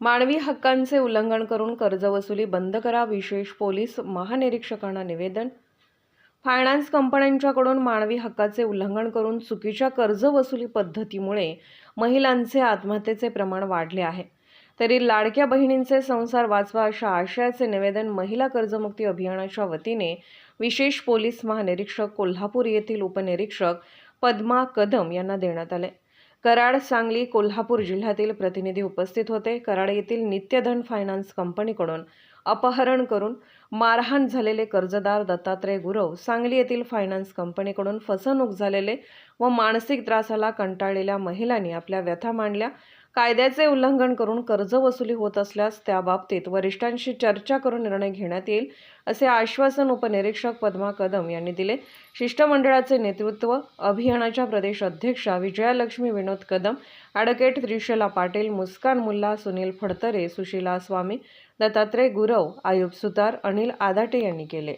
मानवी हक्कांचे उल्लंघन करून कर्जवसुली बंद करा विशेष पोलीस महानिरीक्षकांना निवेदन. फायनान्स कंपन्यांच्याकडून मानवी हक्काचे उल्लंघन करून चुकीच्या कर्जवसुली पद्धतीमुळे महिलांचे आत्महत्येचे प्रमाण वाढले आहे. तरी लाडक्या बहिणींचे संसार वाचवा अशा आशयाचे निवेदन महिला कर्जमुक्ती अभियानाच्या वतीने विशेष पोलीस महानिरीक्षक कोल्हापूर येथील उपनिरीक्षक पद्मा कदम यांना देण्यात आले. कराड सांगली कोल्हापूर जिल्ह्यातील प्रतिनिधी उपस्थित होते. कराड येथील नित्यधन फायनान्स कंपनीकडून अपहरण करून मारहाण झालेले कर्जदार दत्तात्रय गुरव सांगली येथील फायनान्स कंपनीकडून फसवणूक झालेले व मानसिक त्रासाला कंटाळलेल्या महिलांनी आपल्या व्यथा मांडल्या. कायद्याचे उल्लंघन करून कर्ज वसुली होत असल्यास त्याबाबतीत वरिष्ठांशी चर्चा करून निर्णय घेण्यात येईल असे आश्वासन उपनिरीक्षक पद्मा कदम यांनी दिले. शिष्टमंडळाचे नेतृत्व अभियानाच्या प्रदेश अध्यक्षा विजयालक्ष्मी विनोद कदम ॲडव्होकेट त्रिशला पाटील मुस्कान मुल्ला सुनील फडतरे सुशीला स्वामी दत्तात्रय गुरव आयुब सुतार अनिल आदाटे यांनी केले.